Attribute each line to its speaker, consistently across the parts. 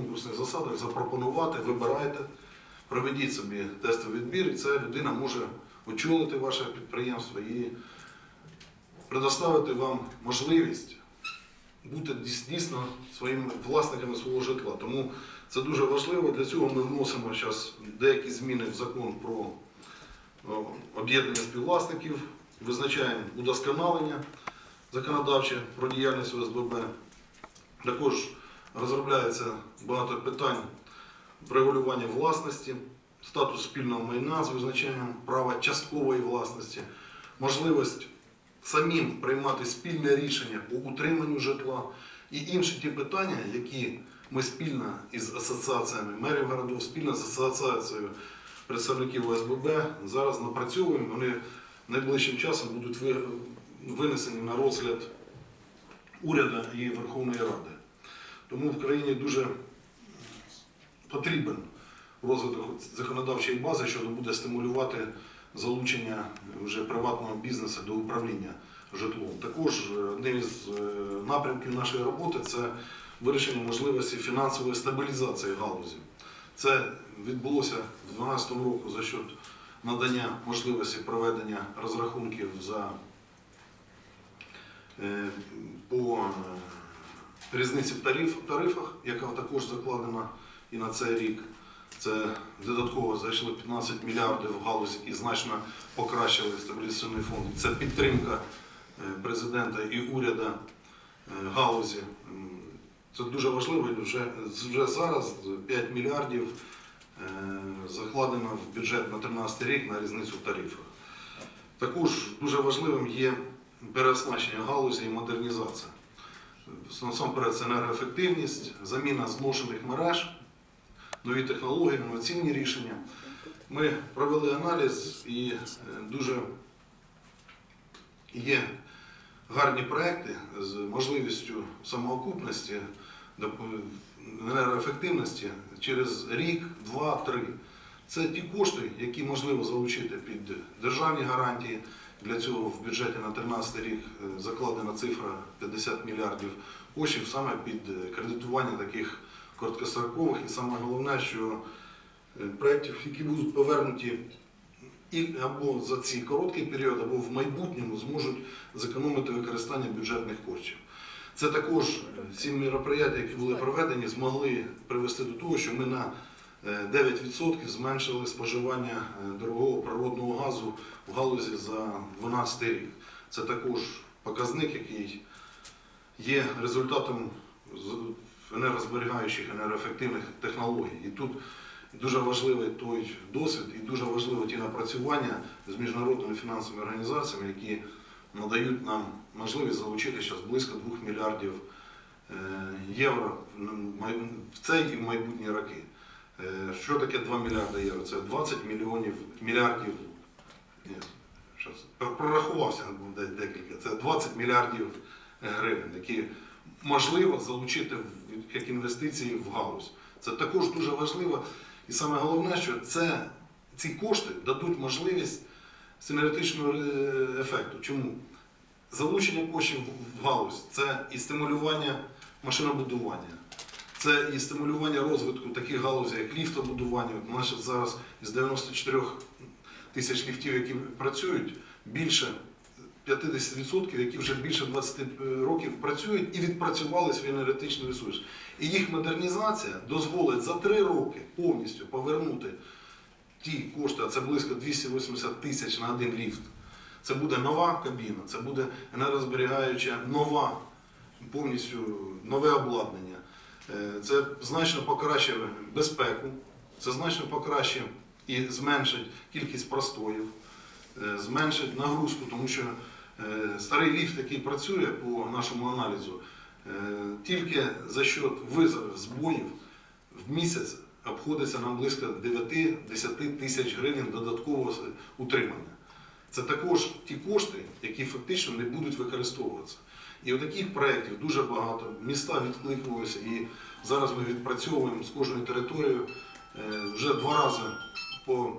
Speaker 1: конкурсних засадах запропонувати, вибирайте, проведіть собі тестовий відбір, і ця людина може очолити ваше підприємство і предоставити вам можливість бути дійс- дійсно своїми власниками свого житла. Тому це дуже важливо. Для цього ми вносимо зараз деякі зміни в закон про об'єднання співвласників, визначаємо удосконалення законодавче про діяльність ОСББ. Також розробляється багато питань регулювання власності, статус спільного майна з визначенням права часткової власності, можливість самим приймати спільне рішення по утриманню житла і інші ті питання, які ми спільно із асоціаціями мерів городів, спільно з асоціацією представників ОСББ зараз напрацьовуємо. Вони найближчим часом будуть винесені на розгляд уряду і Верховної Ради. Тому в країні дуже потрібен розвиток законодавчої бази, що буде стимулювати залучення вже приватного бізнесу до управління житлом. Також е, одним із е, напрямків нашої роботи це вирішення можливості фінансової стабілізації галузі. Це відбулося в 2012 року за счет надання можливості проведення розрахунків за е, по різниці в тариф, тарифах, яка також закладена і на цей рік. Це додатково зайшло 15 мільярдів в галузь і значно покращили стабілізаційний фонд. Це підтримка е, президента і уряду е, галузі. Це дуже важливо. Вже, вже зараз 5 мільярдів е, закладено в бюджет на 13 рік на різницю в тарифах. Також дуже важливим є переоснащення галузі і модернізація. Насамперед це енергоефективність, заміна зношених мереж, нові технології, інноваційні рішення. Ми провели аналіз і е, дуже є гарні проекти з можливістю самоокупності, енергоефективності через рік, два, три. Це ті кошти, які можливо залучити під державні гарантії. Для цього в бюджеті на 2013 рік е, закладена цифра 50 мільярдів коштів саме під е, кредитування таких короткострокових. І саме головне, що е, проєктів, які будуть повернуті і або за цей короткий період, або в майбутньому зможуть зекономити використання бюджетних коштів. Це також ці мероприятия, які були проведені, змогли привести до того, що ми на 9% зменшили споживання е, дорогого природного газу в галузі за 12 рік. Це також показник, який є результатом енергозберігаючих, енергоефективних технологій. І тут дуже важливий той досвід і дуже важливі ті напрацювання з міжнародними фінансовими організаціями, які надають нам можливість залучити зараз близько 2 мільярдів е, євро в цей і в майбутні роки. Е, Що таке 2 мільярди євро? Це 20 мільйонів мільярдів. Ні, прорахувався декілька. Це 20 мільярдів гривень, які можливо залучити як інвестиції в галузь. Це також дуже важливо. І саме головне, що це, ці кошти дадуть можливість синергетичного е, ефекту. Чому? Залучення коштів в галузь це і стимулювання машинобудування, це і стимулювання розвитку таких галузей, як ліфтобудування. От у зараз із 94 тисяч ліфтів, які працюють, більше 50%, які вже більше 20 років працюють і відпрацювали свій енергетичний ресурс. І їх модернізація дозволить за 3 роки повністю повернути ті кошти, а це близько 280 тисяч на один ліфт. Це буде нова кабіна, це буде енергозберігаюча нова, повністю нове обладнання. Е, Це значно покращить безпеку, це значно покращить і зменшить кількість простоїв, е, зменшить нагрузку, тому що е, старий ліфт, який працює по нашому аналізу, тільки за счет визовів, збоїв в місяць обходиться нам близько 9-10 тисяч гривень додаткового утримання. Це також ті кошти, які фактично не будуть використовуватися. І таких проєктів дуже багато. Міста відкликнулися, і зараз ми відпрацьовуємо з кожною територією е, вже два рази по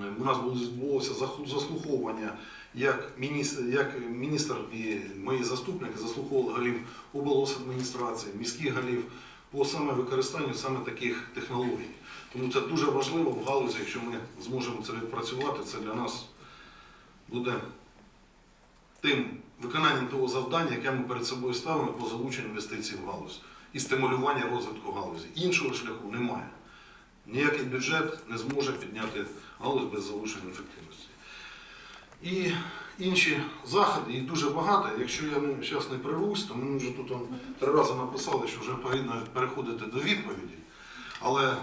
Speaker 1: Е, у нас було відбулося заслуховування як міністр, як міністр і мої заступники заслуховували голів облдержадміністрації, міських голів, по саме використанню саме таких технологій. Тому це дуже важливо в галузі, якщо ми зможемо це відпрацювати, це для нас буде тим виконанням того завдання, яке ми перед собою ставимо по залученню інвестицій в галузь і стимулювання розвитку галузі. Іншого шляху немає. Ніякий бюджет не зможе підняти галузь без залучення ефективності. І інші заходи, їх дуже багато. Якщо я зараз не прервусь, то мені вже тут он, три рази написали, що вже потрібно переходити до відповіді. Але е,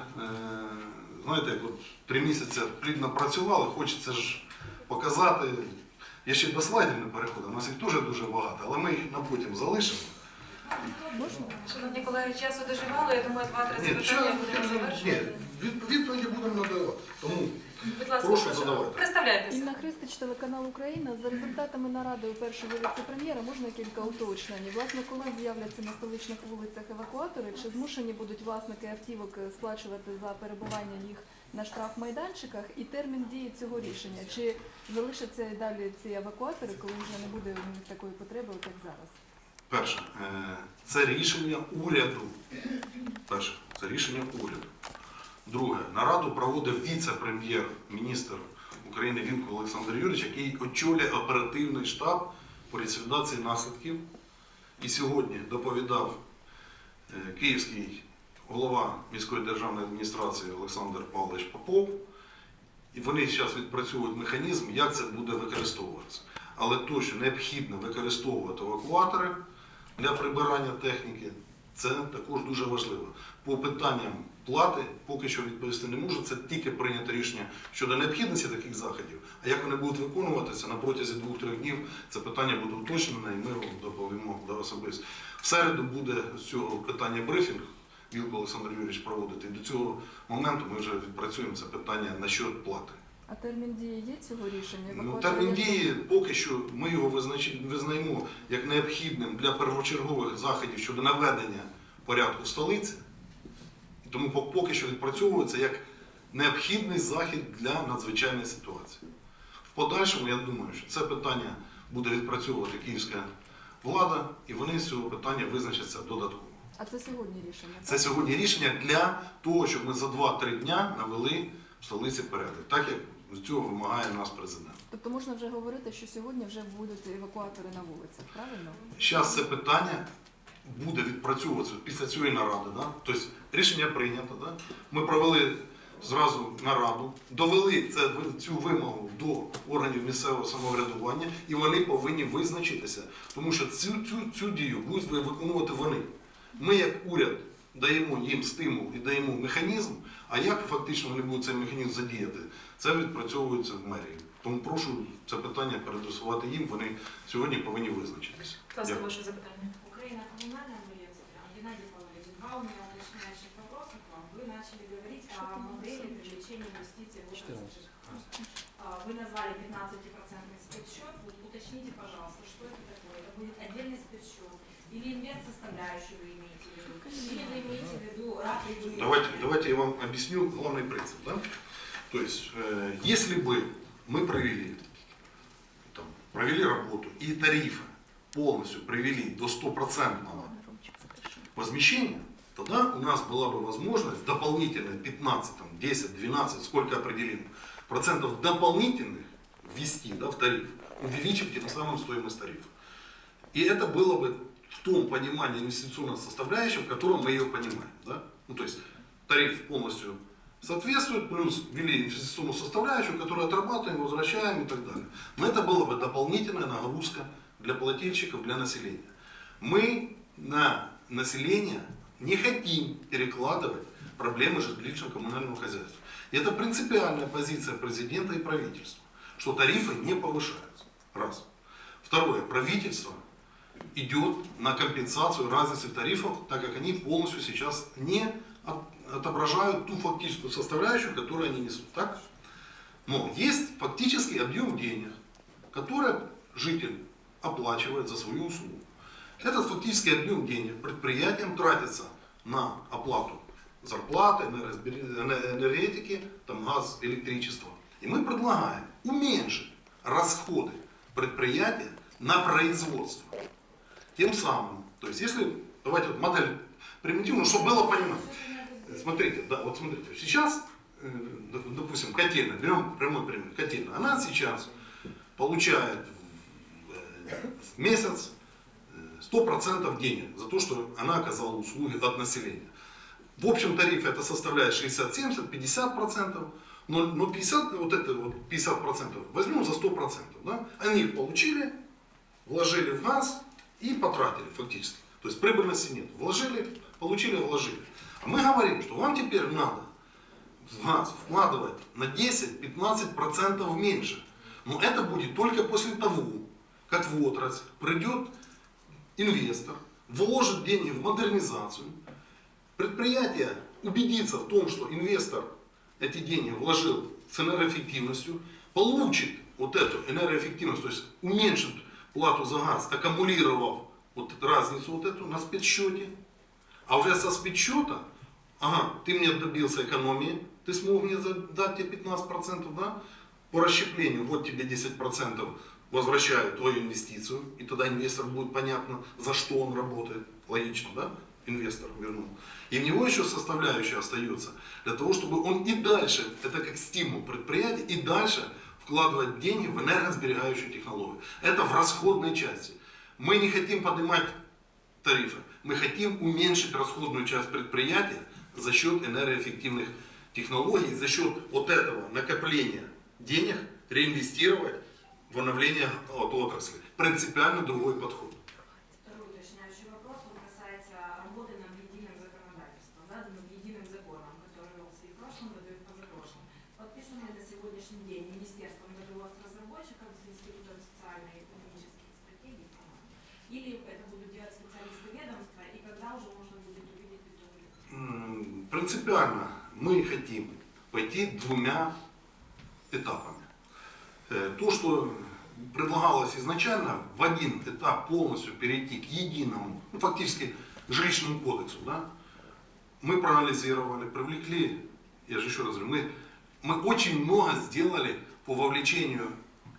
Speaker 1: знаєте, як от три місяці плідно працювали, хочеться ж показати. Я ще до слайдів не переходив, у нас їх теж дуже багато, але ми їх на потім залишимо.
Speaker 2: Шановні колеги, часу дуже мало, я думаю, два-три запитання будемо
Speaker 1: ні,
Speaker 2: завершувати.
Speaker 1: від- відповіді будемо надавати. Тому
Speaker 2: Будь ласка,
Speaker 1: прошу
Speaker 2: прошу.
Speaker 1: задавати.
Speaker 2: Представляйтеся.
Speaker 3: Інна Христич, телеканал Україна. За результатами наради у першого віце-прем'єра можна кілька уточнень. Власне, коли з'являться на столичних вулицях евакуатори, чи змушені будуть власники автівок сплачувати за перебування їх на штрафмайданчиках і термін дії цього рішення? Чи залишаться і далі ці евакуатори, коли вже не буде такої потреби, як зараз?
Speaker 1: Перше, е, це рішення уряду. Перше, це рішення уряду. Друге, нараду проводив віце-прем'єр-міністр України Вінко Олександр Юрійович, який очолює оперативний штаб по ліквідації наслідків. І сьогодні доповідав е, київський голова міської державної адміністрації Олександр Павлович Попов. І вони зараз відпрацьовують механізм, як це буде використовуватися. Але точно необхідно використовувати евакуатори для прибирання техніки. Це також дуже важливо. По питанням плати поки що відповісти не можу. Це тільки прийнято рішення щодо необхідності таких заходів. А як вони будуть виконуватися на протязі двох-трьох днів, це питання буде уточнене, і ми доповімо до особисто. В середу буде з цього питання брифінг. Вілко Олександр Юрійович проводити. І до цього моменту ми вже відпрацюємо це питання на счет плати.
Speaker 3: А термін дії є цього рішення?
Speaker 1: Ну, термін дії поки що ми його визначи- визнаємо як необхідним для первочергових заходів щодо наведення порядку в столиці. Тому поки що відпрацьовується як необхідний захід для надзвичайної ситуації. В подальшому, я думаю, що це питання буде відпрацьовувати київська влада, і вони з цього питання визначаться додатково.
Speaker 3: А це сьогодні рішення? так?
Speaker 1: Це сьогодні рішення для того, щоб ми за 2-3 дня навели в столиці порядок, так як цього вимагає нас президент.
Speaker 3: Тобто можна вже говорити, що сьогодні вже будуть евакуатори на вулицях, правильно?
Speaker 1: Зараз це питання буде відпрацьовуватися після цієї наради. Да? Тобто рішення прийнято. Да? Ми провели зразу нараду, довели це, цю вимогу до органів місцевого самоврядування, і вони повинні визначитися, тому що цю, цю, цю дію будуть виконувати вони. Ми, як уряд, даємо їм стимул і даємо механізм, а як фактично вони будуть цей механізм задіяти, це відпрацьовується в мерії. Тому прошу це питання передресувати їм, вони сьогодні повинні визначитися.
Speaker 2: Ласка, ваше запитання.
Speaker 4: Украина коммунальная милиция. Геннадий Павлович, два у меня уточняющих вопроса к вам. Вы начали говорить о модели привлечения инвестиций в отрасль. Вы назвали Или инвест-составляющую вы имеете в виду? Или вы имеете в виду рапиды?
Speaker 1: Давайте, давайте я вам объясню главный принцип. Да? То есть, э, если бы мы провели, там, провели работу и тарифы полностью привели до стопроцентного возмещения, тогда у нас была бы возможность дополнительно 15, там, 10, 12, сколько определим, процентов дополнительных ввести да, в тариф, увеличив тем самым стоимость тарифа. И это было бы в том понимании инвестиционной составляющей, в котором мы ее понимаем. Да? Ну, то есть тариф полностью соответствует, плюс ввели инвестиционную составляющую, которую отрабатываем, возвращаем и так далее. Но это была бы дополнительная нагрузка для плательщиков, для населения. Мы на население не хотим перекладывать проблемы жилищно-коммунального хозяйства. И это принципиальная позиция президента и правительства, что тарифы не повышаются. Раз. Второе. Правительство идет на компенсацию разницы в тарифах, так как они полностью сейчас не от- отображают ту фактическую составляющую, которую они несут. Так? Но есть фактический объем денег, который житель оплачивает за свою услугу. Этот фактический объем денег предприятиям тратится на оплату зарплаты, энергетики, там, газ, электричество. И мы предлагаем уменьшить расходы предприятия на производство. Тем самым, то есть если, давайте вот модель примитивно, чтобы было понимать. Смотрите, да, вот смотрите, сейчас, э, доп- допустим, котельная, берем прямой пример, котельная, она сейчас получает в э, месяц э, 100% денег за то, что она оказала услуги от населения. В общем тарифе это составляет 60-70, 50%, но, но 50, вот это вот 50% возьмем за 100%. Да? Они получили, вложили в газ и потратили фактически. То есть прибыльности нет. Вложили, получили, вложили. А мы говорим, что вам теперь надо в газ вкладывать на 10-15% меньше. Но это будет только после того, как в отрасль придет инвестор, вложит деньги в модернизацию, предприятие убедится в том, что инвестор эти деньги вложил с энергоэффективностью, получит вот эту энергоэффективность, то есть уменьшит плату за газ, аккумулировав вот разницу вот эту на спецсчете, а уже со спецсчета, ага, ты мне добился экономии, ты смог мне дать тебе 15%, да, по расщеплению, вот тебе 10% возвращают твою инвестицию, и тогда инвестор будет понятно, за что он работает, логично, да, инвестор вернул. И у него еще составляющая остается для того, чтобы он и дальше, это как стимул предприятия, и дальше вкладывать деньги в энергосберегающую технологию. Это в расходной части. Мы не хотим поднимать тарифы, мы хотим уменьшить расходную часть предприятия за счет энергоэффективных технологий, за счет вот этого накопления денег реинвестировать в обновление от отрасли. Принципиально другой подход.
Speaker 4: Второй уточняющий вопрос, он касается работы над единым законодательством, да, над единым законом, который велся и в прошлом году, и в позапрошлом. Подписанный на сегодняшний день Министерством договор с разработчиком, с Институтом социальной и экономических стратегий, по-моему. Или это будут делать специалисты ведомства, и когда уже можно будет увидеть итоги?
Speaker 1: М, Принципиально мы хотим пойти двумя этапами. Э, То, что предлагалось изначально, в один этап полностью перейти к единому, ну, фактически жилищному кодексу, да, мы проанализировали, привлекли, я же еще раз говорю, мы, мы очень много сделали по вовлечению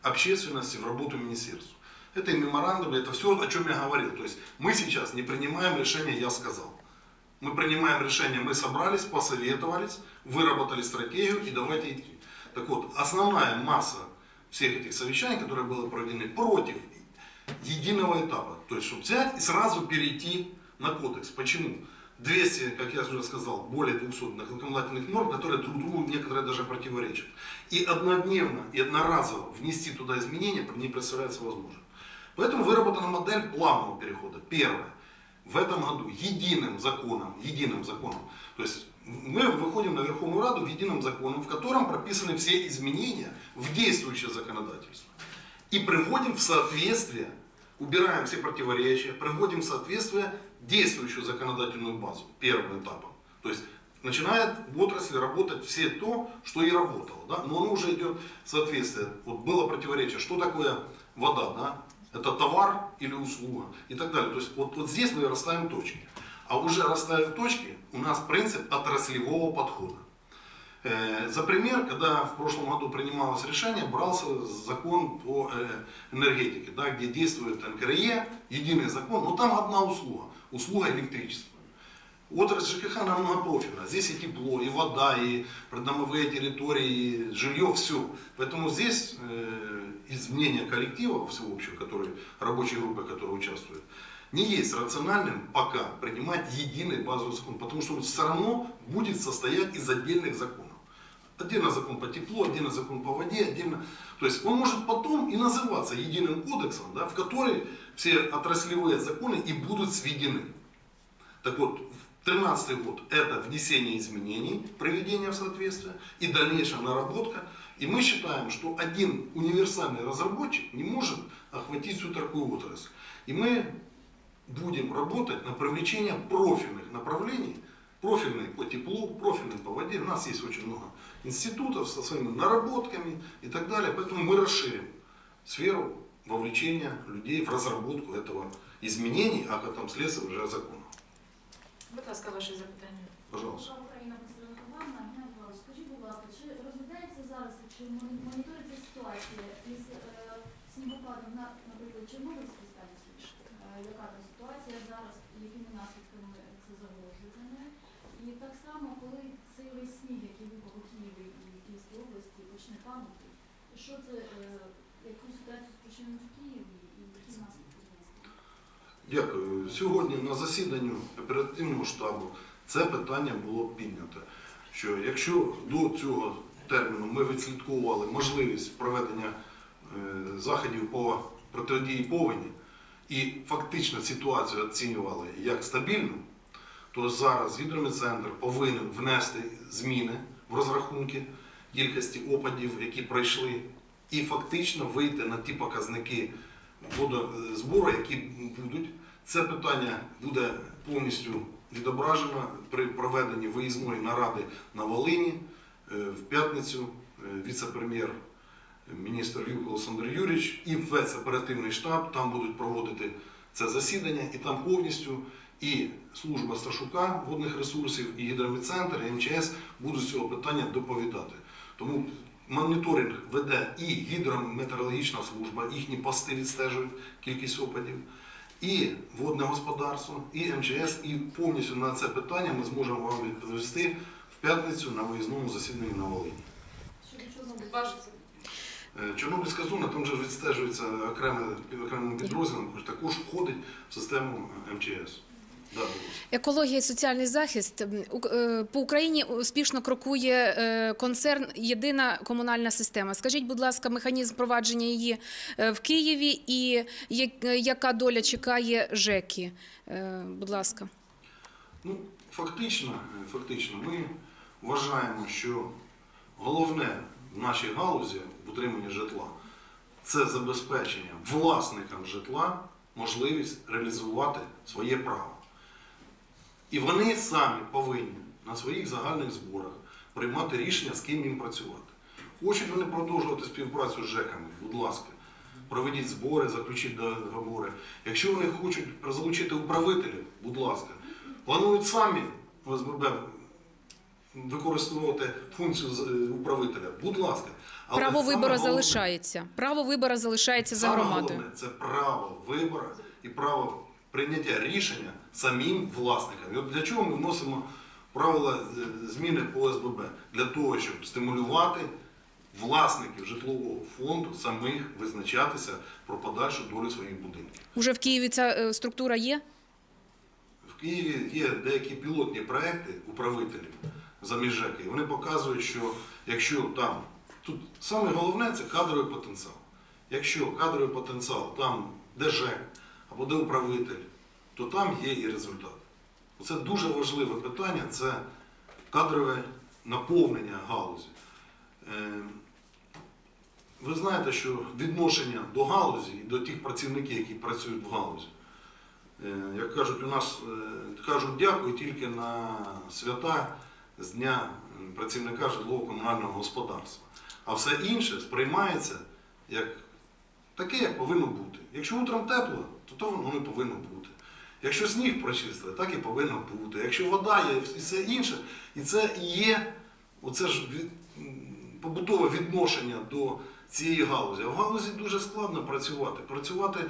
Speaker 1: общественности в работу министерства. Это и меморандумы, это все, о чем я говорил. То есть мы сейчас не принимаем решение, я сказал. Мы принимаем решение, мы собрались, посоветовались, выработали стратегию и давайте идти. Так вот, основная масса всех этих совещаний, которые были проведены против единого этапа. То есть, чтобы взять и сразу перейти на кодекс. Почему? 200, как я уже сказал, более 200 законодательных норм, которые друг другу некоторые даже противоречат. И однодневно, и одноразово внести туда изменения не представляется возможным. Поэтому выработана модель плавного перехода. Первое. В этом году единым законом, единым законом, то есть мы выходим на Верховную Раду в едином законе, в котором прописаны все изменения в действующее законодательство. И приводим в соответствие, убираем все противоречия, приводим в соответствие действующую законодательную базу первым этапом. То есть начинает в отрасли работать все то, что и работало. Да? Но оно уже идет в соответствие. Вот было противоречие, что такое вода, да? Это товар или услуга и так далее. То есть вот, вот здесь мы расставим точки. А уже расставив точки, у нас принцип отраслевого подхода. Э, За пример, когда в прошлом году принималось решение, брался закон по э, энергетике, да, где действует НКРЕ, единый закон, но там одна услуга, услуга электричества. Отрасль ЖКХ она многопрофильна. Здесь и тепло, и вода, и придомовые территории, и жилье, все. Поэтому здесь э, изменение коллектива всеобщего, который, рабочей группы, которая участвует, не есть рациональным пока принимать единый базовый закон, потому что он все равно будет состоять из отдельных законов. Отдельно закон по теплу, отдельно закон по воде, отдельно. То есть он может потом и называться единым кодексом, да, в который все отраслевые законы и будут сведены. Так вот, 2013 год это внесение изменений, приведение в соответствие и дальнейшая наработка. И мы считаем, что один универсальный разработчик не может охватить всю такую отрасль. И мы будем работать на привлечение профильных направлений, профильные по теплу, профильные по воде. У нас есть очень много институтов со своими наработками и так далее. Поэтому мы расширим сферу вовлечения людей в разработку этого изменений, а потом следствие уже закона.
Speaker 2: Будь ласка.
Speaker 1: Пожалуйста.
Speaker 5: Моніториться ситуація із е, снігопадом на, наприклад, Чорнобильській станції? Е, яка там ситуація зараз, і якими наслідками це загрожує? весь сніг, який випав у Києві і Київській області, почне танути, що це, е, яку ситуацію спричинить в Києві і які наслідки?
Speaker 1: Дякую. Сьогодні на засіданні оперативного штабу це питання було піднято. Що якщо до цього терміну. Ми відслідковували можливість проведення е, заходів по протидії повені. І фактично ситуацію оцінювали як стабільну, то зараз гідрометцентр повинен внести зміни в розрахунки кількості опадів, які пройшли, і фактично вийти на ті показники водозбору, які будуть. Це питання буде повністю відображено при проведенні виїзної наради на Волині. Е, в п'ятницю. е, Віце-прем'єр, е, міністр Вілко Олександр Юрійович і весь оперативний штаб там будуть проводити це засідання, і там повністю і служба Сташука водних ресурсів, і гідрометцентр, і МЧС будуть цього питання доповідати. Тому моніторинг веде і гідрометеорологічна служба, їхні пости відстежують кількість опадів, і водне господарство, і МЧС, і повністю на це питання ми зможемо вам відповісти п'ятницю на виїзному засіданні на Волині. Е, Чорнобильська зона там же відстежується окремим, окремим підрозділом, також входить в систему МЧС.
Speaker 6: Екологія і соціальний захист у- е, по Україні успішно крокує е, концерн Єдина комунальна система. Скажіть, будь ласка, механізм впровадження її в Києві і як- яка доля чекає ЖЕКи? Е, Будь ласка.
Speaker 1: Ну, фактично, фактично, ми вважаємо, що головне в нашій галузі в утриманні житла це забезпечення власникам житла можливість реалізувати своє право. І вони самі повинні на своїх загальних зборах приймати рішення, з ким їм працювати. Хочуть вони продовжувати співпрацю з ЖЕКами, будь ласка, проведіть збори, заключіть договори. Якщо вони хочуть залучити управителів, будь ласка, планують самі ОСББ використовувати функцію е, управителя, будь ласка. Але
Speaker 6: Право вибору
Speaker 1: головне-
Speaker 6: залишається. Право вибору залишається за громадою.
Speaker 1: головне це право вибору і право прийняття рішення самим власникам. І от для чого ми вносимо правила е, зміни по ОСББ? Для того, щоб стимулювати власників житлового фонду самих визначатися про подальшу долю своїх будинків.
Speaker 6: Уже в Києві ця е, структура є?
Speaker 1: В Києві є деякі пілотні проекти управителів за міжеки. Вони показують, що якщо там тут саме головне це кадровий потенціал. Якщо кадровий потенціал там, де ЖЕК або де управитель, то там є і результат. Це дуже важливе питання це кадрове наповнення галузі. Е, Ви знаєте, що відношення до галузі і до тих працівників, які працюють в галузі, Е, Як кажуть, у нас е, кажуть дякую тільки на свята з Дня працівника житлово-комунального господарства. А все інше сприймається як таке, як повинно бути. Якщо утром тепло, то то воно не повинно бути. Якщо сніг прочистили, так і повинно бути. Якщо вода є і все інше, і це є оце ж від, побутове відношення до цієї галузі. В галузі дуже складно працювати. Працювати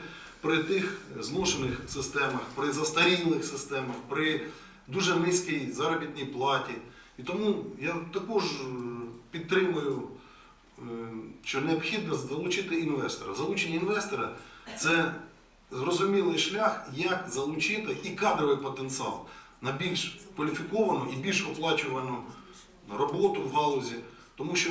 Speaker 1: при тих зношених системах, при застарілих системах, при дуже низькій заробітній платі. І тому я також е, підтримую, е, що необхідно залучити інвестора. Залучення інвестора це зрозумілий шлях, як залучити і кадровий потенціал на більш кваліфіковану і більш оплачувану роботу в галузі, тому що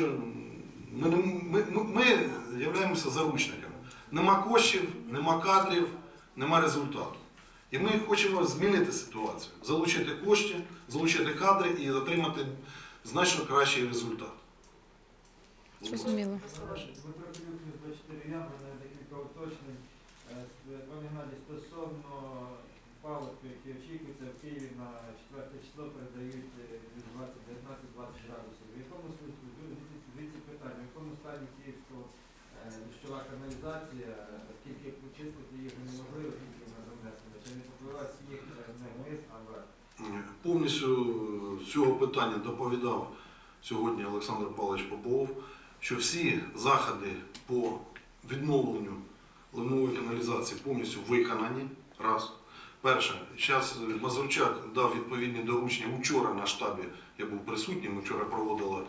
Speaker 1: ми, ми, ми, ми являємося заручниками. Нема коштів, нема кадрів, нема результату. І ми хочемо змінити ситуацію, залучити кошти, залучити кадри і отримати значно кращий результат.
Speaker 6: Зрозуміло.
Speaker 7: Дмитро Кирюк, 24 я, мене декілька уточнень. Пане Геннадій, стосовно палок, які очікуються в Києві на 4 число передають е, від 20, 19-20 градусів. В якому смислі, дивіться питання, в якому стані Київського е, дощова каналізація, оскільки почистити їх неможливо, тільки вона занесена, чи не попливає сніг не вниз, а вверх?
Speaker 1: Повністю з цього питання доповідав сьогодні Олександр Павлович Попов, що всі заходи по відновленню ливнової каналізації повністю виконані. Раз. Перше, зараз Мазурчак дав відповідні доручення вчора на штабі. Я був присутній. Ми вчора проводили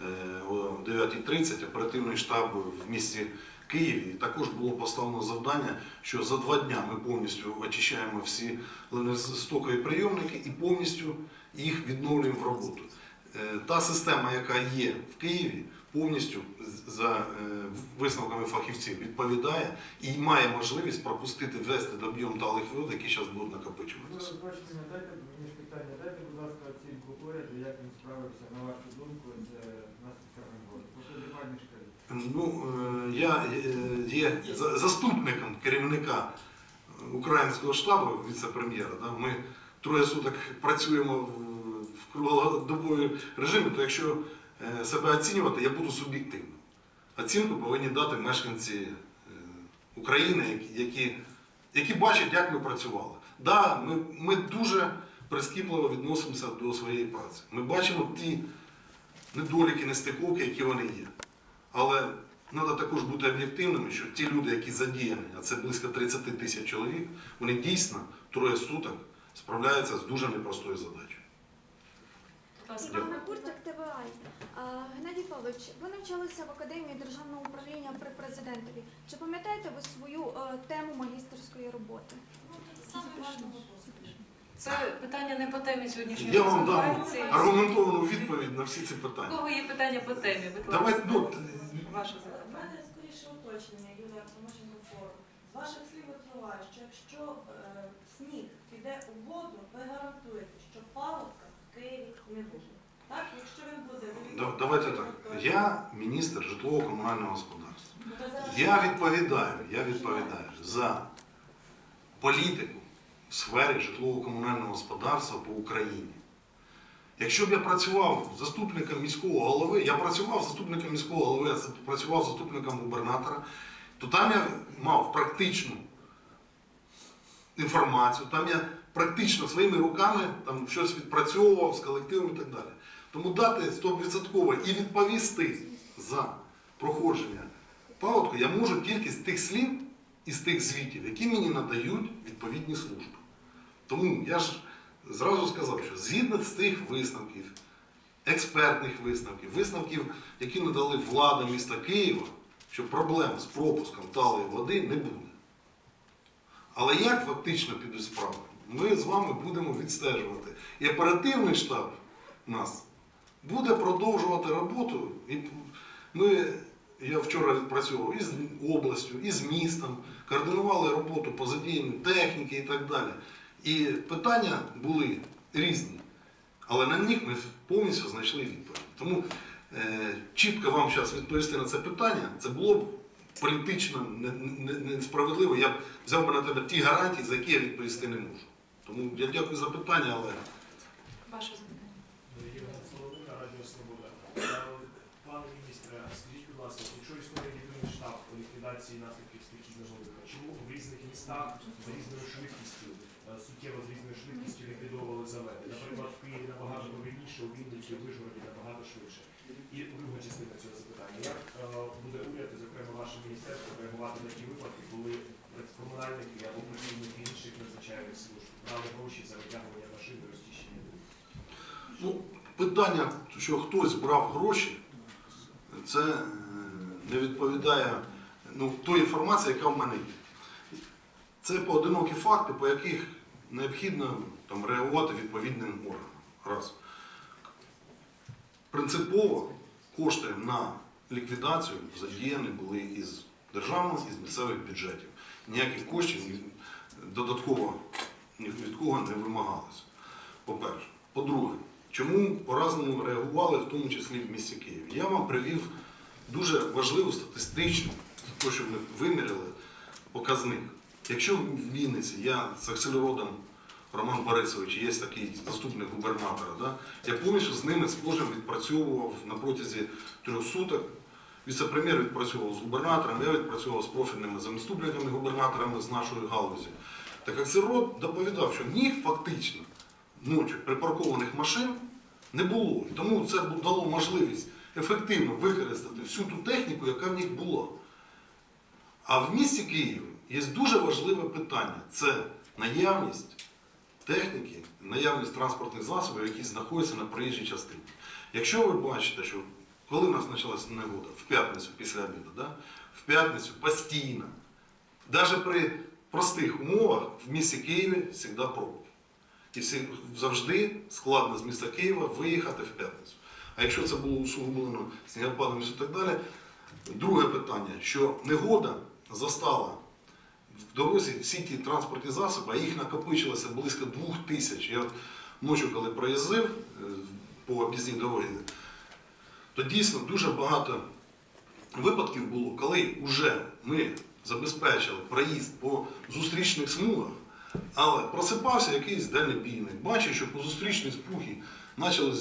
Speaker 1: е, о 9.30 оперативний штаб в місті Києві. І також було поставлено завдання, що за два дня ми повністю очищаємо всі леностокові прийомники і повністю їх відновлюємо в роботу. Е, Та система, яка є в Києві, повністю за е, висновками фахівців відповідає і має можливість пропустити ввести до об'єм талих вод, які зараз будуть
Speaker 7: Ну,
Speaker 1: накопичуватися.
Speaker 7: бачите, дайте мені питання, дайте, будь ласка, оцінку уряду, як він справився, на вашу думку, з е, наслідками голоду. По подивальній шкалі.
Speaker 1: Ну, е, я е, є заступником керівника українського штабу, віце-прем'єра. Да? Ми троє суток працюємо в- круглодобовому режимі, то якщо е, себе оцінювати, я буду суб'єктивним. Оцінку повинні дати мешканці України, які, які бачать, як ми працювали. Да, ми, ми дуже прискіпливо відносимося до своєї праці. Ми бачимо ті недоліки, нестиковки, які вони є. Але треба також бути об'єктивними, що ті люди, які задіяні, а це близько 30 тисяч чоловік, вони дійсно троє суток справляються з дуже непростою задачею.
Speaker 8: Івана Курчик, ТВА. Геннадій Павлович, ви навчалися в Академії державного управління при президентові. Чи пам'ятаєте ви свою е, тему магістерської роботи?
Speaker 2: Це питання не по темі сьогоднішньої
Speaker 1: Я вам дам
Speaker 2: презентації.
Speaker 1: аргументовану відповідь на всі ці
Speaker 2: У
Speaker 1: питання.
Speaker 2: кого є питання по темі? Будь ласка.
Speaker 1: ну,
Speaker 2: Ваше
Speaker 9: У
Speaker 2: запитання.
Speaker 9: мене скоріше уточнення, Юлія Томашенко форум. З ваших слів випливає, що якщо е, сніг піде у воду, ви гарантуєте, що паводка в Києві не буде. Так, якщо він буде,
Speaker 1: да- давайте так. Я міністр житлово-комунального господарства.
Speaker 9: Ну, ви зараз-
Speaker 1: Я відповідаю, я відповідаю за політику в сфері житлово-комунального господарства по Україні. Якщо б я працював заступником міського голови, я працював заступником міського голови, я працював заступником губернатора, то там я мав практичну інформацію, там я практично своїми руками там щось відпрацьовував з колективом і так далі. Тому дати 100% і відповісти за проходження паводку я можу тільки з тих слів і з тих звітів, які мені надають відповідні служби. Тому я ж зразу сказав, що згідно з тих висновків, експертних висновків, висновків, які надали влада міста Києва, що проблем з пропуском талої води не буде. Але як фактично підуть справи, ми з вами будемо відстежувати. І оперативний штаб нас буде продовжувати роботу. І ми, я вчора відпрацьовував і з областю, і з містом, координували роботу по задіянню техніки і так далі. І питання були різні. Але на них ми повністю знайшли відповідь. Тому е, чітко вам зараз відповісти на це питання, це було б політично не- не- несправедливо. Я б взяв би на тебе ті гарантії, за які я відповісти не можу. Тому я дякую за питання, але
Speaker 2: Ваше запитання.
Speaker 10: Радіо Свобода. Е, Пане міністре, скажіть, будь ласка, якщо існує єдиний штаб по ліквідації наслідків стихій Жолобика, чому в різних містах з різною швидкістю, суттєво з різною швидкістю ліквідовували замети? Наприклад, в Києві набагато повільніше, у Вінниці, у Вишгороді набагато швидше. І друга частина цього запитання. Як е, буде уряд, зокрема ваше міністерство, реагувати на ті випадки, коли комунальники або працівники інших надзвичайних служб брали гроші за витягування машин і розчищення доріг?
Speaker 1: ну, питання, що хтось брав гроші, це е, не відповідає ну, той інформації, яка в мене є. Це поодинокі факти, по яких необхідно там, реагувати відповідним органам. Раз. Принципово кошти на ліквідацію задіяні були із державного і з місцевих бюджетів. Ніяких коштів додатково ні від кого не вимагалося. По-перше. По-друге, чому по-разному реагували, в тому числі в місті Києві? Я вам привів дуже важливу статистичну, те, що ми виміряли, показник. Якщо в Вінниці я з акселеродом Роман Борисович, є такий заступник губернатора, да, я повністю з ними схожим відпрацьовував на протязі трьох суток. Віце-прем'єр відпрацьовував з губернатором, я відпрацьовував з профільними заместупниками губернаторами з нашої галузі. Так акселерод доповідав, що них фактично ночі припаркованих машин не було. Тому це дало можливість ефективно використати всю ту техніку, яка в них була. А в місті Києві є дуже важливе питання це наявність техніки, наявність транспортних засобів, які знаходяться на проїжджій частині. Якщо ви бачите, що коли в нас почалася негода, в п'ятницю після обіду, да? в п'ятницю постійно, навіть при простих умовах в місті Києві завжди пробки. І завжди складно з міста Києва виїхати в п'ятницю. А якщо це було усугублено снігопадом і так далі, друге питання, що негода застала в дорозі всі ті транспортні засоби, а їх накопичилося близько двох тисяч. Я ночі, коли проїздив е, по об'їзній дорозі, то дійсно дуже багато випадків було, коли вже ми забезпечили проїзд по зустрічних смугах, але просипався якийсь дальнобійник, бачив, що по зустрічній смугі почали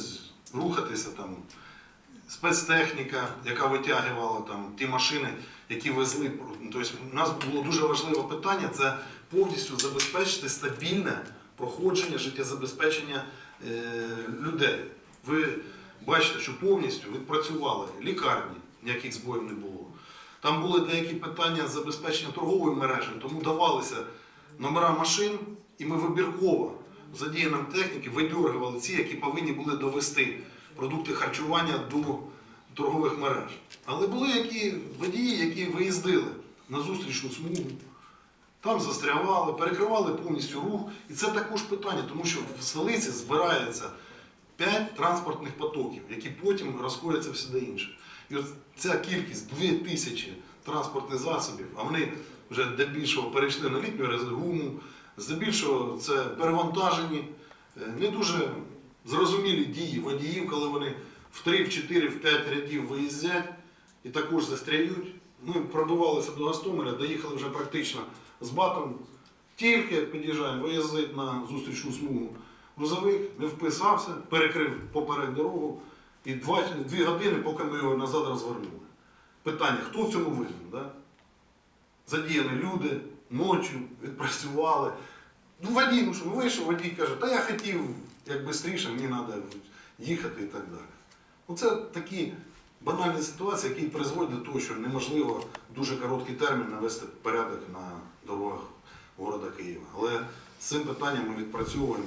Speaker 1: рухатися там спецтехніка, яка витягувала там ті машини, які везли. Тобто у нас було дуже важливе питання це повністю забезпечити стабільне проходження життєзабезпечення е, людей. Ви бачите, що повністю відпрацювали лікарні, ніяких збоїв не було. Там були деякі питання забезпечення торгової мережі, тому давалися номера машин, і ми вибірково задіянням техніки видергували ці, які повинні були довести продукти харчування до торгових мереж. Але були які водії, які виїздили на зустрічну смугу, там застрявали, перекривали повністю рух. І це також питання, тому що в столиці збирається 5 транспортних потоків, які потім розходяться всюди інше. І от ця кількість 2 тисячі транспортних засобів, а вони вже здебільшого перейшли на літню рез- гуму, здебільшого це перевантажені, е, не дуже зрозумілі дії водіїв, коли вони в 3, в 4, в 5 рядів виїздять і також застряють. Ми пробивалися до Гостомеля, доїхали вже практично з батом. Тільки під'їжджаємо, виїздить на зустрічну смугу. Грузовик не вписався, перекрив поперед дорогу і два, дві години, поки ми його назад розвернули. Питання, хто в цьому винен? Да? Задіяні люди, ночі відпрацювали. Ну, водій, ну що, вийшов, водій каже, та я хотів як швидше, мені треба їхати і так далі. Ну, це такі банальні ситуації, які призводять до того, що неможливо дуже короткий термін навести порядок на дорогах міста Києва. Але з цим питанням ми відпрацьовуємо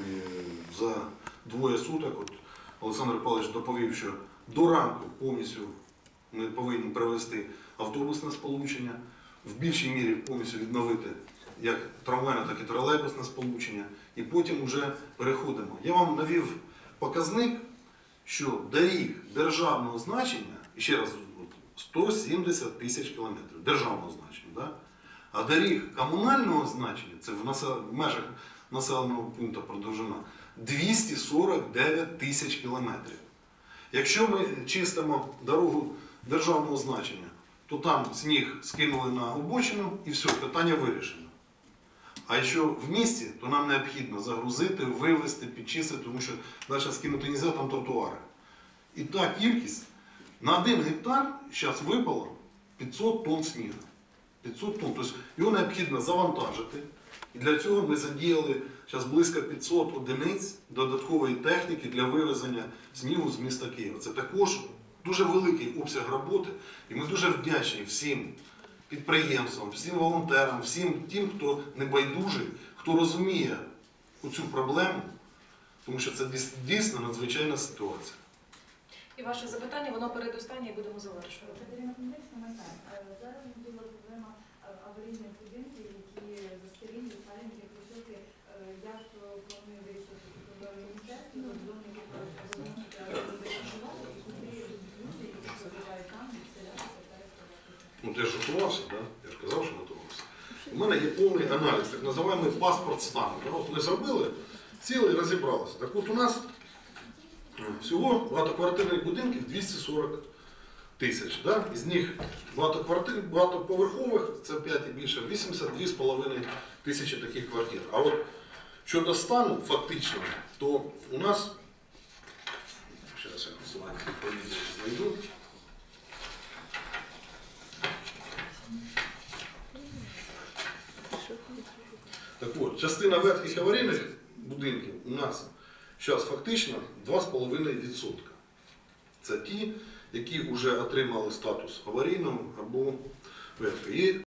Speaker 1: за двоє суток. От Олександр Павлович доповів, що до ранку повністю ми повинні привести автобусне сполучення, в більшій мірі повністю відновити як трамвайне, так і тролейбусне сполучення, і потім вже переходимо. Я вам навів показник, що доріг державного значення, і ще раз, 170 тисяч кілометрів державного значення. Да? А доріг комунального значення, це в, насе- в межах населеного пункту продовжина, 249 тисяч кілометрів. Якщо ми чистимо дорогу державного значення, то там сніг скинули на обочину і все, питання вирішено. А якщо в місті, то нам необхідно загрузити, вивезти, підчистити, тому що далі скинути не там тротуари. І та кількість на один гектар зараз випало 500 тонн снігу. 500 тонн. Тобто його необхідно завантажити. І для цього ми задіяли зараз близько 500 одиниць додаткової техніки для вивезення снігу з міста Києва. Це також дуже великий обсяг роботи. І ми дуже вдячні всім підприємствам, всім волонтерам, всім тим, хто не байдужий, хто розуміє оцю проблему, тому що це дійсно надзвичайна ситуація.
Speaker 2: І ваше запитання, воно передостаннє і будемо завершувати.
Speaker 5: Е, Зараз можлива проблема е, аварійних будинків, які застарілі, старенькі, високі. Е, Як е, планує вирішити це проблему міністерство, зони, які повернути, але не вирішувати, і куди люди, які проживають там, відселятися та
Speaker 1: Ну ти ж готувався, да? Я ж казав, що готувався. У мене є повний аналіз, так називаємо паспорт стану. Ми зробили, сіли і розібралися. Так от у нас е, всього багатоквартирних будинків 240 тисяч. Да? Із них багатоквартир, багатоповерхових, це 5 і більше, 82,5 тисячі таких квартир. А от щодо стану фактично, то у нас, зараз я слайд знайду. Так от, частина верхніх аварійних будинків у нас зараз фактично 2,5%. Це ті, які вже отримали статус аварійного або верхнього.